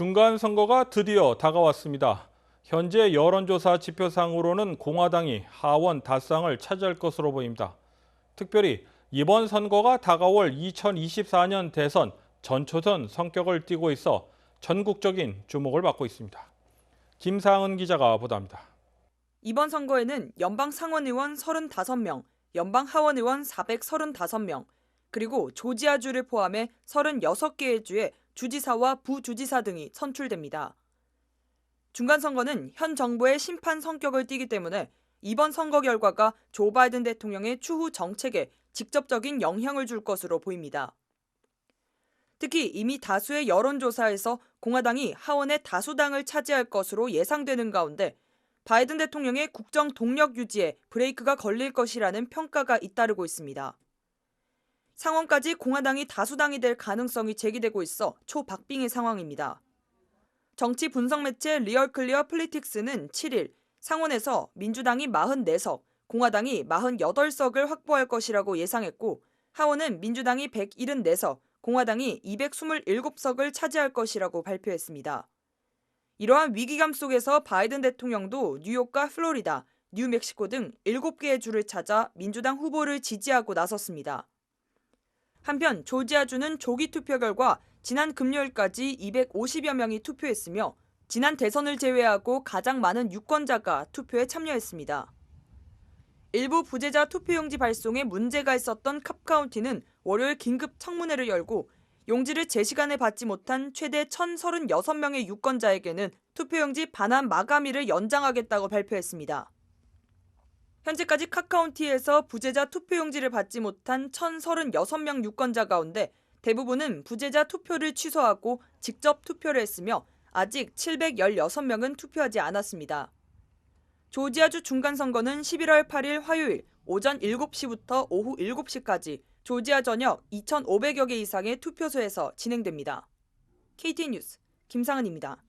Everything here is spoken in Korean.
중간 선거가 드디어 다가왔습니다. 현재 여론조사 지표상으로는 공화당이 하원 다수당을 차지할 것으로 보입니다. 특별히 이번 선거가 다가올 2024년 대선 전초선 성격을 띠고 있어 전국적인 주목을 받고 있습니다. 김상은 기자가 보도합니다. 이번 선거에는 연방 상원의원 35명, 연방 하원의원 435명, 그리고 조지아주를 포함해 36개의 주의 주지사와 부주지사 등이 선출됩니다. 중간 선거는 현 정부의 심판 성격을 띠기 때문에 이번 선거 결과가 조 바이든 대통령의 추후 정책에 직접적인 영향을 줄 것으로 보입니다. 특히 이미 다수의 여론조사에서 공화당이 하원의 다수당을 차지할 것으로 예상되는 가운데 바이든 대통령의 국정 동력 유지에 브레이크가 걸릴 것이라는 평가가 잇따르고 있습니다. 상원까지 공화당이 다수당이 될 가능성이 제기되고 있어 초박빙의 상황입니다. 정치 분석 매체 리얼클리어 플리틱스는 7일 상원에서 민주당이 44석, 공화당이 48석을 확보할 것이라고 예상했고 하원은 민주당이 174석, 공화당이 227석을 차지할 것이라고 발표했습니다. 이러한 위기감 속에서 바이든 대통령도 뉴욕과 플로리다, 뉴멕시코 등 7개의 주를 찾아 민주당 후보를 지지하고 나섰습니다. 한편 조지아주는 조기 투표 결과 지난 금요일까지 250여 명이 투표했으며 지난 대선을 제외하고 가장 많은 유권자가 투표에 참여했습니다. 일부 부재자 투표용지 발송에 문제가 있었던 캅카운티는 월요일 긴급 청문회를 열고 용지를 제 시간에 받지 못한 최대 1,036명의 유권자에게는 투표용지 반환 마감일을 연장하겠다고 발표했습니다. 현재까지 카카운티에서 부재자 투표용지를 받지 못한 1,036명 유권자 가운데 대부분은 부재자 투표를 취소하고 직접 투표를 했으며 아직 716명은 투표하지 않았습니다. 조지아주 중간선거는 11월 8일 화요일 오전 7시부터 오후 7시까지 조지아 전역 2,500여 개 이상의 투표소에서 진행됩니다. KT 뉴스 김상은입니다.